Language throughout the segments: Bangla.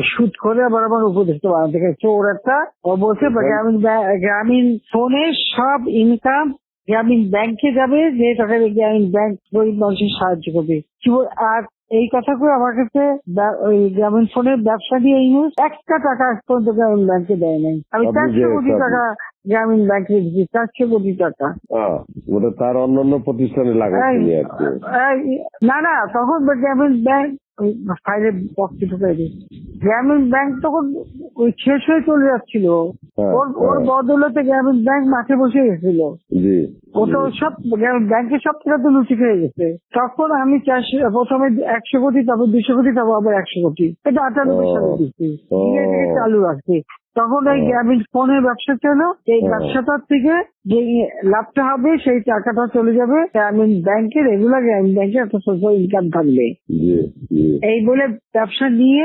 শুট করে আবার আমার উপদেশটা বানাতে গেছে। চোর একটা বলছে গ্রামীণ গ্রামীণ ফোনে সব ইনকাম গ্রামীণ ব্যাংকে যাবে যে টাকা গ্রামীণ ব্যাংক গরিব মানুষের সাহায্য করবে। আর এই কথা করে আমার কাছে ওই গ্রামীণ ফোনের ব্যবসা দিয়ে ইউজ একটা টাকা আজ পর্যন্ত গ্রামীণ ব্যাংকে দেয় নাই। আমি চারশো কোটি টাকা গ্রামীণ ব্যাংকে দিচ্ছি চারশো কোটি টাকা। ওটা তার অন্যান্য প্রতিষ্ঠানে এই- এই- না না তখন গ্রামীণ ব্যাংক ফাইলে বক্সে ঢুকাই দিই গ্রামীণ ব্যাংক তখন ওই শেষ হয়ে চলে যাচ্ছিল। ওর ওর হ্যাঁ। বদলতে গ্রামীণ ব্যাংক মাঠে বসে গেছিল। জি। ও তো সব ব্যাংকের সব টাকা তো লুচি খেয়ে গেছে। তখন আমি চারশো প্রথমে একশো কোটি তারপর দুশো কোটি তারপর আবার একশো কোটি। এটা আটানব্বই সালে দিচ্ছি চালু রাখছি। তখন এই গ্রামীণ ফোনের ব্যবসা ছিল এই ব্যবসাটার থেকে যে লাভটা হবে সেই টাকাটা চলে যাবে গ্রামীণ ব্যাংকে রেগুলার গ্রামীণ ব্যাংকে একটা সোশ্যাল ইনকাম থাকবে। এই বলে ব্যবসা নিয়ে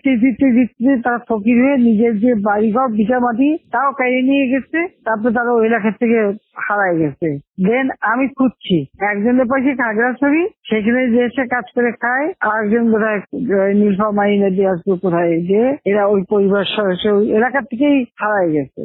দিতে ফিরতে ফিরতে তারা ফকির হয়ে নিজের যে বাড়িঘর বিটা মাটি তাও কেড়ে নিয়ে গেছে, তারপর তারা ওই এলাকার থেকে হারায় গেছে। দেন আমি খুঁজছি। একজনের পাশে খাগড়াছড়ি, সেখানে যে এসে কাজ করে খায়, আরেকজন বোধহয় নীলফা মাইনে দিয়ে আসবে কোথায়, যে এরা ওই পরিবার সদস্য, ওই এলাকা থেকেই হারায় গেছে।